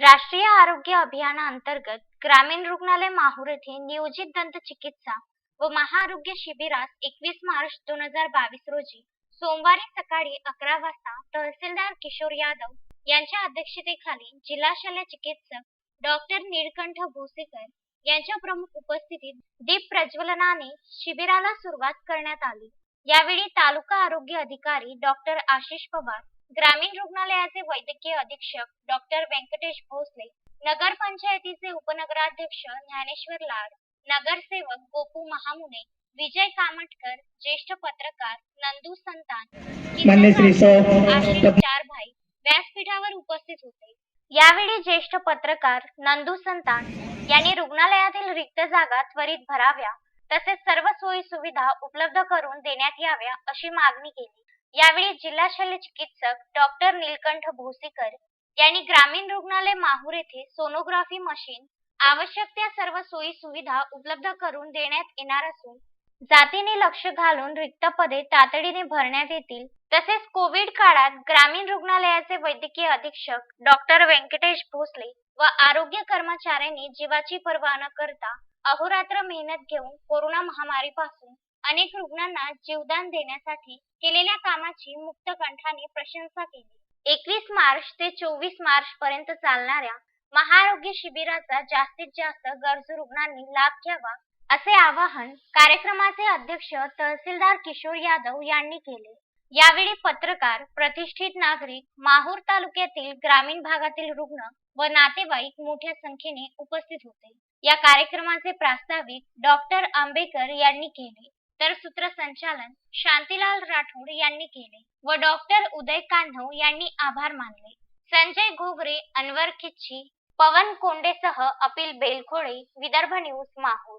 राष्ट्रीय आरोग्य अभियानाअंतर्गत ग्रामीण रुग्णालय माहूर येथे नियोजित दंत चिकित्सा व महाआरोग्य शिबिरास एकवीस मार्च दोन हजार बावीस रोजी सोमवारी सकाळी अकरा वाजता तहसीलदार किशोर यादव यांच्या अध्यक्षतेखाली जिल्हा शल्य चिकित्सक डॉक्टर नीलकंठ भोसेकर यांच्या प्रमुख उपस्थितीत दीप प्रज्वलनाने शिबिराला सुरुवात करण्यात आली. यावेळी तालुका आरोग्य अधिकारी डॉक्टर आशिष पवार ग्रामीण रुग्णालयाचे वैद्यकीय अधीक्षक डॉक्टर व्यंकटेश भोसले नगर पंचायतीचे उपनगराध्यक्ष ज्ञानेश्वर लाड नगरसेवक गोपू महामुने विजय कामटकर ज्येष्ठ पत्रकार नंदू संतान आशिष चारभाई व्यासपीठावर उपस्थित होते. यावेळी ज्येष्ठ पत्रकार नंदू संतान यांनी रुग्णालयातील रिक्त जागा त्वरित भराव्या तसेच सर्व सोयी सुविधा उपलब्ध करून देण्यात याव्या अशी मागणी केली. यावेळी जिल्हा शल्य चिकित्सक डॉक्टर नीलकंठ भोसीकर यांनी ग्रामीण रुग्णालय माहूर येथे सोनोग्राफी मशीन आवश्यक त्या सर्व सोयी सुविधा उपलब्ध करून देण्यात येणार असून जातीने लक्ष घालून रिक्त पदे तातडीने भरण्यात येतील. तसेच कोविड काळात ग्रामीण रुग्णालयाचे वैद्यकीय अधीक्षक डॉक्टर व्यंकटेश भोसले व आरोग्य कर्मचाऱ्यांनी जीवाची पर्वा न करता अहोरात्र मेहनत घेऊन कोरोना महामारीपासून अनेक रुग्णांना जीवदान देण्यासाठी केलेल्या कामाची मुक्त कंठाने प्रशंसा केली. एकवीस मार्च ते चोवीस मार्च पर्यंत चालणाऱ्या महाआरोग्य शिबिराचा जास्तीत जास्त गरजू रुग्णांनी लाभ घ्यावा असे आवाहन कार्यक्रमाचे अध्यक्ष तहसीलदार किशोर यादव यांनी केले. यावेळी पत्रकार प्रतिष्ठित नागरिक माहूर तालुक्यातील ग्रामीण भागातील रुग्ण व नातेवाईक मोठ्या संख्येने उपस्थित होते. या कार्यक्रमाचे प्रास्ताविक डॉक्टर आंबेकर यांनी केले. तर सूत्रसंचालन शांतीलाल राठोड यांनी केले व डॉक्टर उदय कान्हव यांनी आभार मानले. संजय घोगरे अनवर खिच्ची पवन कोंडेसह अपिल बेलखोळे विदर्भ न्यूज माहूर.